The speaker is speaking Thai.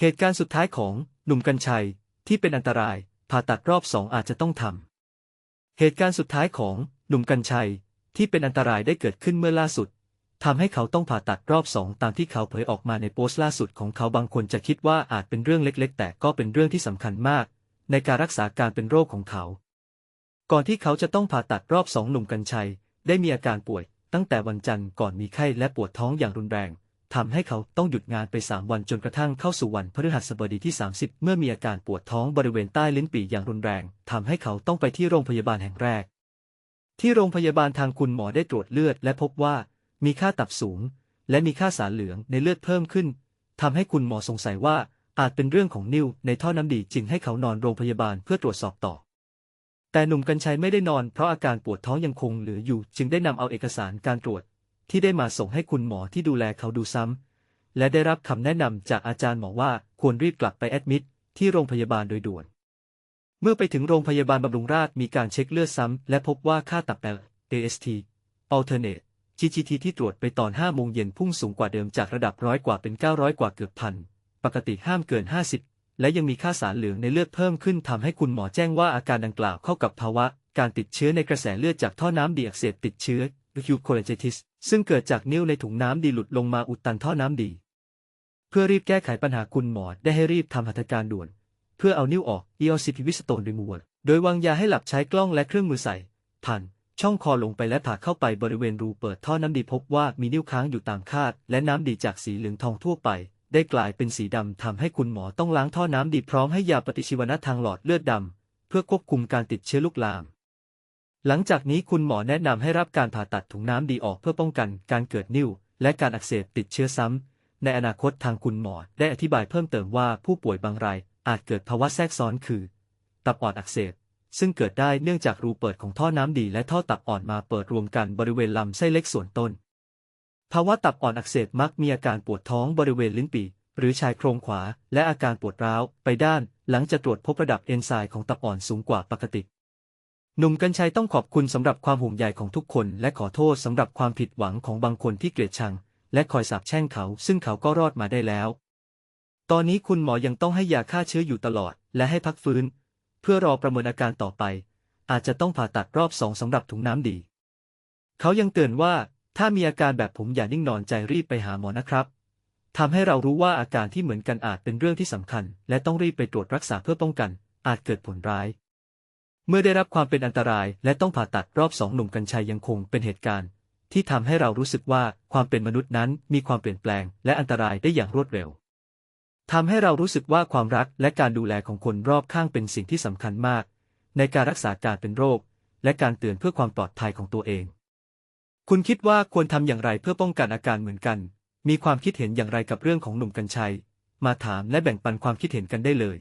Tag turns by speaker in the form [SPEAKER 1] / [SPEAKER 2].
[SPEAKER 1] เหตุการณ์สุดท้ายของหนุ่มกัญชัยที่เป็นอันตรายผ่าตัดรอบสองอาจจะต้องทำ เหตุการณ์สุดท้ายของหนุ่มกัญชัยที่เป็นอันตรายได้เกิดขึ้นเมื่อล่าสุดทำให้เขาต้องผ่าตัดรอบสองตามที่เขาเผยออกมาในโพสต์ล่าสุดของเขาบางคนจะคิดว่าอาจเป็นเรื่องเล็กๆ แต่ก็เป็นเรื่องที่สำคัญมาก ในการรักษาการเป็นโรคของเขา ก่อนที่เขาจะต้องผ่าตัดรอบสองหนุ่มกัญชัย ได้มีอาการป่วย ตั้งแต่วันจันทร์ก่อนมีไข้และปวดท้องอย่างรุนแรง ทำให้เขาต้องหยุดงานไป 3 วันจนกระทั่งเข้าสู่วันพฤหัสบดีที่ 30 เมื่อมีอาการปวดท้องบริเวณใต้ลิ้นปี่อย่างรุนแรงทำให้เขาต้องไปที่โรงพยาบาลแห่งแรก ที่โรงพยาบาลทางคุณหมอได้ตรวจเลือดและพบว่ามีค่าตับสูง และมีค่าสารเหลืองในเลือดเพิ่มขึ้นทำให้คุณหมอสงสัยว่าอาจเป็นเรื่องของนิ่วในท่อน้ำดีจึงให้เขานอนโรงพยาบาลเพื่อตรวจสอบต่อ แต่หนุ่มกัญชัยไม่ได้นอนเพราะอาการปวดท้องยังคงเหลืออยู่ จึงได้นำเอาเอกสารการตรวจ ที่ได้มาส่งให้คุณหมอที่ดูแลเขาดูซ้ำ และได้รับคำแนะนำจากอาจารย์หมอว่าควรรีบกลับไปแอดมิดที่โรงพยาบาลโดยด่วน เมื่อไปถึงโรงพยาบาลบำรุงราษฎร์มีการเช็คเลือดซ้ำ และพบว่าค่าตับแอล AST alternate GGT ที่ตรวจไปตอน 5 โมงเย็นพุ่งสูงกว่าเดิมจากระดับร้อยกว่าเป็น 900 กว่าเกือบพัน ปกติห้ามเกิน 50 และยังมีค่าสารเหลืองในเลือดเพิ่มขึ้นทำให้คุณหมอแจ้งว่าอาการดังกล่าวเข้ากับภาวะ การติดเชื้อในกระแสเลือดจากท่อน้ำดีอักเสบติดเชื้อ acute cholangitis ซึ่งเกิดจากนิ้วในถุงน้ำดีหลุดลงมาอุดตันท่อน้ำดี เพื่อรีบแก้ไขปัญหาคุณหมอได้ให้รีบทำหัตถการด่วน เพื่อเอานิ้วออก EOCP วิสโตนรีมูวโดยวางยาให้หลับใช้กล้องและเครื่องมือใส่ ผ่านช่องคอลงไปและผ่าเข้าไปบริเวณรูเปิดท่อน้ำดีพบว่ามีนิ้วค้างอยู่ตามคาด และน้ำดีจากสีเหลืองทองทั่วไป ได้กลายเป็นสีดำทำให้คุณหมอต้องล้างท่อน้ำดีพร้อมให้ยาปฏิชีวนะทางหลอดเลือดดำเพื่อควบคุมการติดเชื้อลุกลาม หลังจากนี้คุณหมอแนะนำให้รับการผ่าตัดถุงน้ำดีออกเพื่อป้องกันการเกิดนิ่วและการอักเสบติดเชื้อซ้ำ ในอนาคตทางคุณหมอได้อธิบายเพิ่มเติมว่าผู้ป่วยบางรายอาจเกิดภาวะแทรกซ้อนคือ ตับอ่อนอักเสบ ซึ่งเกิดได้เนื่องจากรูเปิดของท่อน้ำดีและท่อตับอ่อนมาเปิดรวมกันบริเวณลำไส้เล็กส่วนต้น ภาวะตับอ่อนอักเสบมักมีอาการปวดท้องบริเวณลิ้นปี่หรือชายโครงขวา และอาการปวดร้าวไปด้าน หลังจะตรวจพบระดับเอนไซม์ของตับอ่อนสูงกว่าปกติ หนุ่มกัญชัยต้องขอบคุณสำหรับความห่วงใยของทุกคน และขอโทษสำหรับความผิดหวังของบางคนที่เกลียดชัง และคอยสาบแช่งเขา ซึ่งเขาก็รอดมาได้แล้ว ตอนนี้คุณหมอยังต้องให้ยาฆ่าเชื้ออยู่ตลอด และให้พักฟื้น เพื่อรอประเมินอาการต่อไป อาจจะต้องผ่าตัดรอบสองสำหรับถุงน้ำดี เขายังเตือนว่า ถ้ามีอาการแบบผมอย่านิ่งนอนใจรีบไปหาหมอนะครับทำให้เรารู้ว่าอาการที่เหมือนกันอาจเป็นเรื่องที่สำคัญ และต้องรีบไปตรวจรักษาเพื่อป้องกัน อาจเกิดผลร้าย เมื่อได้รับความเป็นอันตรายและต้องผ่าตัดรอบสองหนุ่มกัญชัยยังคงเป็นเหตุการณ์ ที่ทำให้เรารู้สึกว่าความเป็นมนุษย์นั้นมีความเปลี่ยนแปลง และอันตรายได้อย่างรวดเร็วทำให้เรารู้สึกว่าความรักและการดูแลของคนรอบข้างเป็นสิ่งที่สำคัญมาก ในการรักษาการเป็นโรค และการเตือนเพื่อความปลอดภัยของตัวเอง คุณคิดว่าควรทำอย่างไรเพื่อป้องกันอาการเหมือนกัน มีความคิดเห็นอย่างไรกับเรื่องของหนุ่มกัญชัย มาถามและแบ่งปันความคิดเห็นกันได้เลย